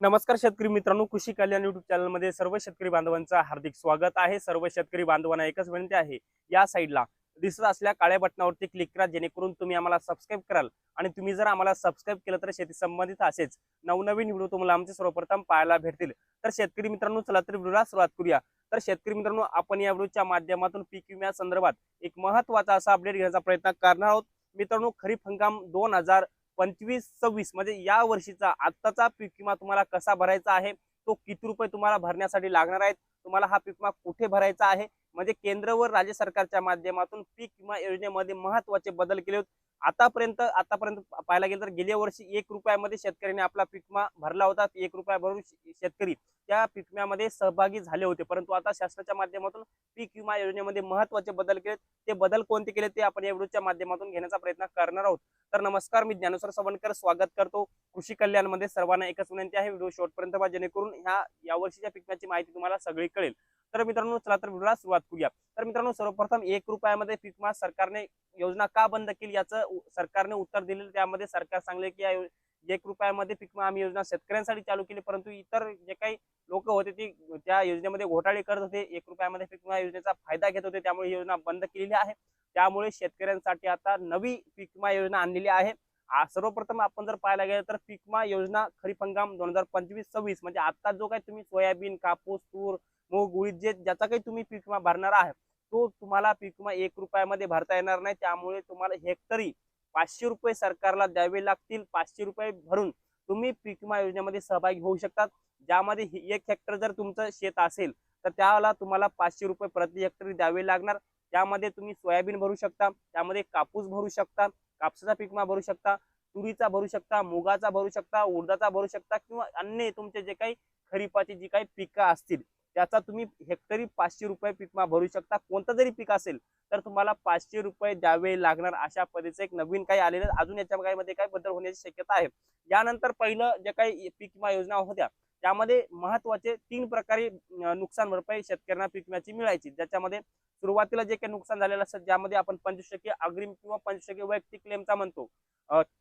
नमस्कार शेतकरी मित्रांनो कृषी कल्याण युट्यूब चॅनलमध्ये सर्व शेतकरी बांधवांचं हार्दिक स्वागत आहे. सर्व शेतकरी बांधवांना एकच विनंती आहे या साईडला दिसत असल्या काळ्या बटनावरती क्लिक करा जेणेकरून तुम्ही आम्हाला सबस्क्राईब कराल. आणि तुम्ही जर आम्हाला सबस्क्राईब केलं तर शेती संबंधित असेच नवनवीन व्हिडिओ तुम्हाला आमचे सर्वप्रथम पाहायला भेटतील. तर शेतकरी मित्रांनो चला तर व्हिडिओला सुरुवात करूया. तर शेतकरी मित्रांनो आपण या व्हिडिओच्या माध्यमातून पीक विम्या संदर्भात एक महत्त्वाचा असा अपडेट घेण्याचा प्रयत्न करणार आहोत. मित्रांनो खरीप हंगाम दोन हजार पंचवीस सव्वीस म्हणजे या वर्षीचा आत्ताचा पीक विमा तुम्हाला कसा भरायचा आहे? तो किती रुपये तुम्हाला भरण्यासाठी लागणार आहेत? तुम्हाला हा पीक विमा कुठे भरायचा आहे? म्हणजे केंद्र व राज्य सरकारच्या माध्यमातून पीक विमा योजनेमध्ये महत्त्वाचे बदल केले होते. आतापर्यंत आतापर्यंत पाहायला गेलं तर गेल्या वर्षी एक रुपयामध्ये शेतकऱ्यांनी आपला पिकमा भरला होता. एक रुपया भरून शेतकरी त्या पिकम्यामध्ये सहभागी झाले होते. परंतु आता शासनाच्या माध्यमातून पीक विमा योजनेमध्ये महत्त्वाचे बदल केले ते बदल कोणते केले ते आपण या व्हिडिओच्या माध्यमातून घेण्याचा प्रयत्न करणार आहोत. तर नमस्कार मी ज्ञानेश्वर सवणकर स्वागत करतो. कृषी कल्याणमध्ये सर्वांना एकच विनंती आहे व्हिडिओ शेवटपर्यंत पहा जेणेकरून ह्या यावर्षीच्या पिकम्याची माहिती तुम्हाला सगळी कळेल. तर मित्रांनो चला तर व्हिडिओला सुरुवात करूया. तर मित्रांनो सर्वप्रथम एक रुपयामध्ये पीक विमा सरकारने योजना का बंद केली? याचं सरकारने उत्तर दिलेलं त्यामध्ये सरकार सांगले की या एक रुपयामध्ये पीक विमा आम्ही योजना शेतकऱ्यांसाठी चालू केली परंतु इतर जे काही लोक होते ते त्या योजनेमध्ये घोटाळे करत होते. एक रुपयामध्ये पीक विमा योजनेचा फायदा घेत होते त्यामुळे ही योजना बंद केलेली आहे. त्यामुळे शेतकऱ्यांसाठी आता नवी पीक विमा योजना आणलेली आहे. सर्वप्रथम आपण जर पाहायला गेलं तर पीक विमा योजना खरीप हंगाम दोन हजार पंचवीस सव्वीस म्हणजे आता जो काही तुम्ही सोयाबीन कापूस तूर मूग उडीद जे ज्याचा काही तुम्ही पीक विमा भरणार आहे तो तुम्हाला पीक विमा एक रुपयामध्ये भरता येणार नाही. त्यामुळे तुम्हाला हेक्टरी पाचशे रुपये सरकारला द्यावे लागतील. पाचशे रुपये भरून तुम्ही पीक विमा योजनेमध्ये सहभागी होऊ शकतात. ज्यामध्ये एक हेक्टर जर तुमचं शेत असेल तर त्याला तुम्हाला पाचशे रुपये प्रति हेक्टरी द्यावे लागणार. त्यामध्ये तुम्ही सोयाबीन भरू शकता. त्यामध्ये कापूस भरू शकता. कापसाचा पीक विमा भरू शकता. तुरीचा भरू शकता. मुगाचा भरू शकता. उडदाचा भरू शकता. किंवा अन्य तुमचे जे काही खरीपाची जी काही पिकं असतील त्याचा तुम्ही हेक्टरी पाचशे रुपये पीक विमा भरू शकता. कोणतं जरी पीक असेल तर तुम्हाला पाचशे रुपये द्यावे लागणार अशा पद्धतीचं एक नवीन काही आलेलं अजून याच्या मध्ये काही बदल होण्याची शक्यता आहे. यानंतर पहिलं जे काही पीक विमा योजना होत्या त्यामध्ये महत्त्वाचे तीन प्रकारे नुकसान भरपाई शेतकऱ्यांना पीक विम्याची मिळायची. ज्याच्यामध्ये सुरुवातीला जे काही नुकसान झालेलं असतं ज्यामध्ये आपण पंचवीस टक्के अग्रिम किंवा पंचवीस टक्के वैयक्तिक क्लेमचा म्हणतो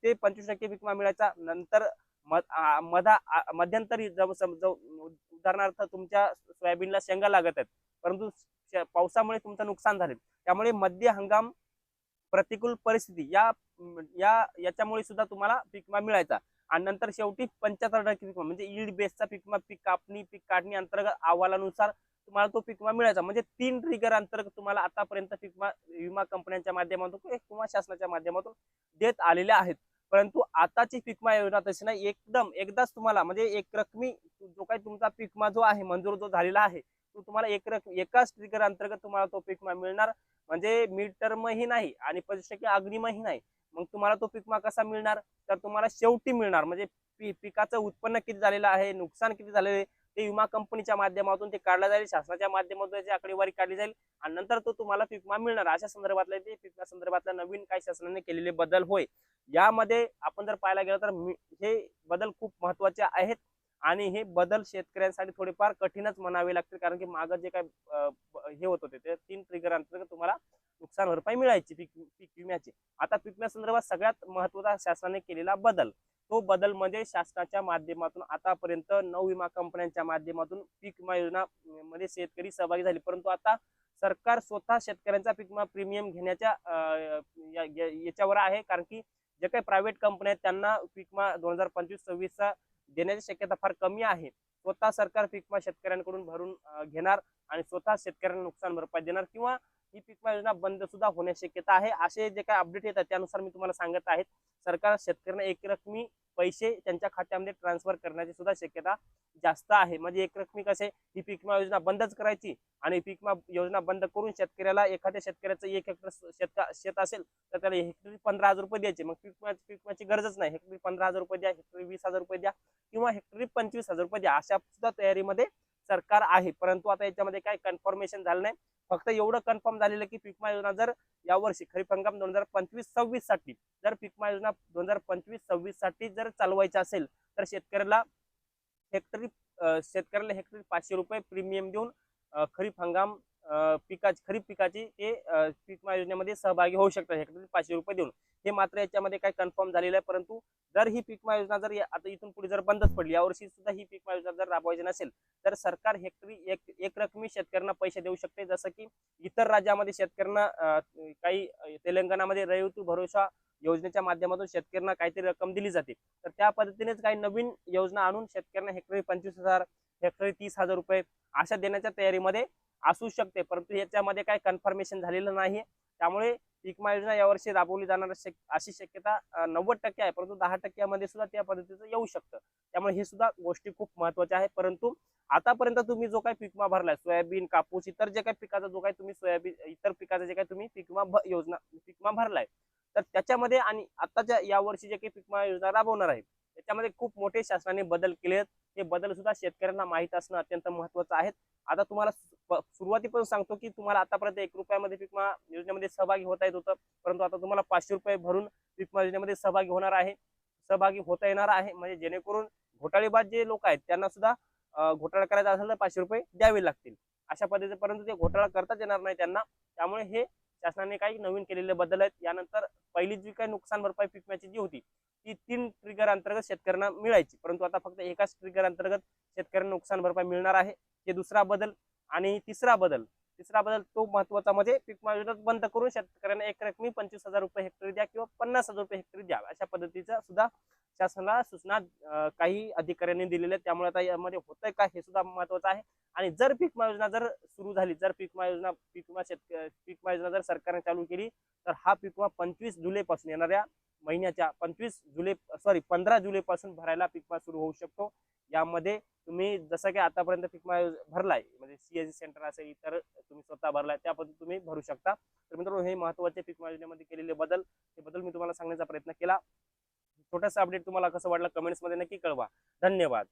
ते पंचवीस टक्के पीक विमा मिळायचा. नंतर मधा आ- मध्यंतरी उदाहरणार्थ तुमच्या सोयाबीनला शेंगा लागत आहेत परंतु श- पावसामुळे तुमचं नुकसान झाले. त्यामुळे मध्य हंगाम प्रतिकूल परिस्थिती या या याच्यामुळे सुद्धा तुम्हाला पिकमा विमा मिळायचा. आणि नंतर शेवटी पंच्याहत्तर टक्के पिकमा म्हणजे ईड बेसचा पिकमा पीक कापणी पीक काढणी अंतर्गत अहवालानुसार तुम्हाला तो पिकमा विमा मिळायचा. म्हणजे तीन ट्रिगर अंतर्गत तुम्हाला आतापर्यंत पिकमा विमा कंपन्यांच्या माध्यमातून किंवा शासनाच्या माध्यमातून देत आलेल्या आहेत. परंतु आताची पीक योजना तशी नाही. एकदम एकदाच तुम्हाला म्हणजे एक रकमी जो काही तुमचा पीकमा जो आहे मंजूर जो झालेला आहे तो तुम्हाला एक रक एकाच ट्रिगर अंतर्गत तुम्हाला तो पीक मिळणार. म्हणजे मिड टर्मही नाही आणि पंचवीस अग्निमही नाही. मग तुम्हाला तो पीकमा कसा मिळणार? तर तुम्हाला शेवटी मिळणार. म्हणजे पी पिकाचं उत्पन्न किती झालेलं आहे नुकसान किती झालेलं आहे ते विमा कंपनीच्या माध्यमातून ते काढलं जाईल शासनाच्या माध्यमातून त्याची आकडेवारी काढली जाईल आणि नंतर तो तुम्हाला पीक विमा मिळणार. अशा संदर्भातले ते पीक संदर्भातला नवीन काही शासनाने केलेले बदल होय. यामध्ये आपण जर पाहायला गेलं तर मी- हे बदल खूप महत्त्वाचे आहेत आणि हे बदल शेतकऱ्यांसाठी थोडेफार कठीणच म्हणावे लागतील कारण की मागं जे काय हे होत होते ते तीन ट्रिगर अंतर्गत तुम्हाला नुकसान भरपाई मिळायची पीक पीक विम्याची. आता पीक विम्या संदर्भात सगळ्यात महत्त्वाचा शासनाने केलेला बदल तो बदल म्हणजे शासनाच्या माध्यमातून आतापर्यंत नऊ विमा कंपन्यांच्या माध्यमातून पीक विमा योजना मध्ये शेतकरी सहभागी झाले. परंतु आता सरकार स्वतः शेतकऱ्यांचा पीक विमा प्रीमियम घेण्याच्या या- या- याच्यावर आहे कारण की जे काही प्रायव्हेट कंपन्या आहेत त्यांना पीकमा दोन हजार पंचवीस सव्वीसचा देण्याची शक्यता फार कमी आहे. स्वतः सरकार पीकमा शेतकऱ्यांकडून भरून घेणार आणि स्वतः शेतकऱ्यांना नुकसान भरपाई देणार किंवा ही पीकमा योजना बंद सुद्धा होण्याची शक्यता आहे. असे जे काही अपडेट येतात त्यानुसार मी तुम्हाला सांगत आहेत सरकार शेतकऱ्यांना एक रकमी पैसे त्यांच्या खात्यामध्ये ट्रान्सफर करण्याची सुद्धा शक्यता जास्त आहे. म्हणजे एक रकमी कसे ही पीक विमा योजना बंदच करायची आणि पीक विमा योजना बंद करून शेतकऱ्याला एखाद्या शेतकऱ्याचं एक हेक्टर शेत शेत असेल तर त्याला हेक्टरी पंधरा हजार रुपये द्यायचे. मग पीक विमा पीक विमाची गरजच नाही. हेक्टरी पंधरा हजार रुपये द्या हेक्टरी वीस हजार रुपये द्या किंवा हेक्टरी पंचवीस हजार रुपये द्या. अशा सुद्धा तयारीमध्ये सरकार आहे. परंतु आता याच्यामध्ये काय कन्फर्मेशन झालं नाही. फक्त एवढं कन्फर्म झालेलं की पिकमा योजना जर यावर्षी खरीप हंगाम दोन हजार पंचवीस सव्वीससाठी जर पिकमा योजना दोन हजार पंचवीस सव्वीससाठी जर चालवायची असेल तर शेतकऱ्याला हेक्टरी शेतकऱ्याला हेक्टरी पाचशे रुपये प्रीमियम देऊन खरीप हंगाम पिकाची खरीप पिकाची ते पीक विमा योजनेमध्ये सहभागी होऊ शकतात. हेक्टरी पाचशे रुपये देऊन. हे मात्र याच्यामध्ये काही कन्फर्म झालेलं आहे परंतु जर ही पीक विमा योजना जर आता इथून पुढे जर बंदच पडली यावर्षी सुद्धा ही पीक विमा योजना जर राबवायची नसेल तर सरकार हेक्टरी एक एक रकमी शेतकऱ्यांना पैसे देऊ शकते. जसं की इतर राज्यामध्ये शेतकऱ्यांना काही तेलंगणामध्ये रयतू भरोसा योजनेच्या माध्यमातून शेतकऱ्यांना काहीतरी रक्कम दिली जाते. तर त्या पद्धतीनेच काही नवीन योजना आणून शेतकऱ्यांना हेक्टरी पंचवीस हजार हेक्टरी तीस हजार रुपये अशा देण्याच्या तयारीमध्ये असू शकते. परंतु याच्यामध्ये काही कन्फर्मेशन झालेलं नाही त्यामुळे पीकमा योजना यावर्षी राबवली जाणार शक अशी शक्यता नव्वद टक्के आहे. परंतु दहा टक्क्यामध्ये सुद्धा त्या पद्धतीचं येऊ शकतं. त्यामुळे हे सुद्धा गोष्टी खूप महत्त्वाच्या आहेत. परंतु आतापर्यंत तुम्ही जो काही पीक विमा भरलाय सोयाबीन कापूस इतर जे काही पिकाचा जो काही तुम्ही सोयाबीन इतर पिकाचा जे काही तुम्ही पीक विमा योजना पिकमा भरलाय तर त्याच्यामध्ये आणि आताच्या यावर्षी जे काही पीक विमा योजना राबवणार आहे त्याच्यामध्ये खूप मोठे शासनाने बदल केले आहेत ते बदल सुद्धा शेतकऱ्यांना माहीत असणं अत्यंत महत्वाचं आहे आता तुम्हाला सुरुवातीपासून सांगतो की तुम्हाला आतापर्यंत एक रुपयामध्ये पीक विमा योजनेमध्ये सहभागी होता येत होतं. परंतु आता तुम्हाला पाचशे रुपये भरून पीक विमा योजनेमध्ये सहभागी होणार आहे. सहभागी होता येणार आहे. म्हणजे जेणेकरून घोटाळेबाज जे लोक आहेत त्यांना सुद्धा घोटाळा करायचा असेल तर पाचशे रुपये द्यावे लागतील. अशा पद्धतीने परंतु ते घोटाळा करताच येणार नाही त्यांना. त्यामुळे हे शासनाने काही नवीन केलेले बदल आहेत. यानंतर पहिली जी काही नुकसान भरपाई पीक विम्याची जी होती ती तीन ट्रिगर अंतर्गत शेतकऱ्यांना मिळायची. परंतु आता फक्त एकाच ट्रिगर अंतर्गत शेतकऱ्यांना नुकसान भरपाई मिळणार आहे. हे दुसरा बदल आणि तिसरा बदल तिसरा बदल तो महत्त्वाचा म्हणजे पीक योजना बंद करून शेतकऱ्यांना एक रकमी पंचवीस हजार रुपये हेक्टरी द्या किंवा पन्नास हजार रुपये हेक्टरी द्या अशा पद्धतीचा सुद्धा शासनाला सूचना काही अधिकाऱ्यांनी दिलेल्या त्यामुळे आता यामध्ये होतंय का हे सुद्धा महत्वाचं आहे. आणि जर पीक विमा योजना जर सुरू झाली जर पीक विमा योजना पीक विमा शेतक पीक योजना जर सरकारने चालू केली तर हा पीक विमा पंचवीस जुलैपासून येणाऱ्या महिन्याच्या पंचवीस जुलै सॉरी पंधरा जुलैपासून भरायला पिकमा सुरू होऊ शकतो. यामध्ये तुम्ही जसं की आतापर्यंत पिकमा भरलाय म्हणजे सीएससी सेंटर असेल इतर तुम्ही स्वतः भरलाय त्या पद्धती तुम्ही भरू शकता. तर मित्रांनो हे महत्त्वाचे पीक योजनेमध्ये केलेले बदल हे बदल मी तुम्हाला सांगण्याचा प्रयत्न केला. छोटासा अपडेट तुम्हाला कसं वाटलं कमेंट्समध्ये नक्की कळवा. धन्यवाद.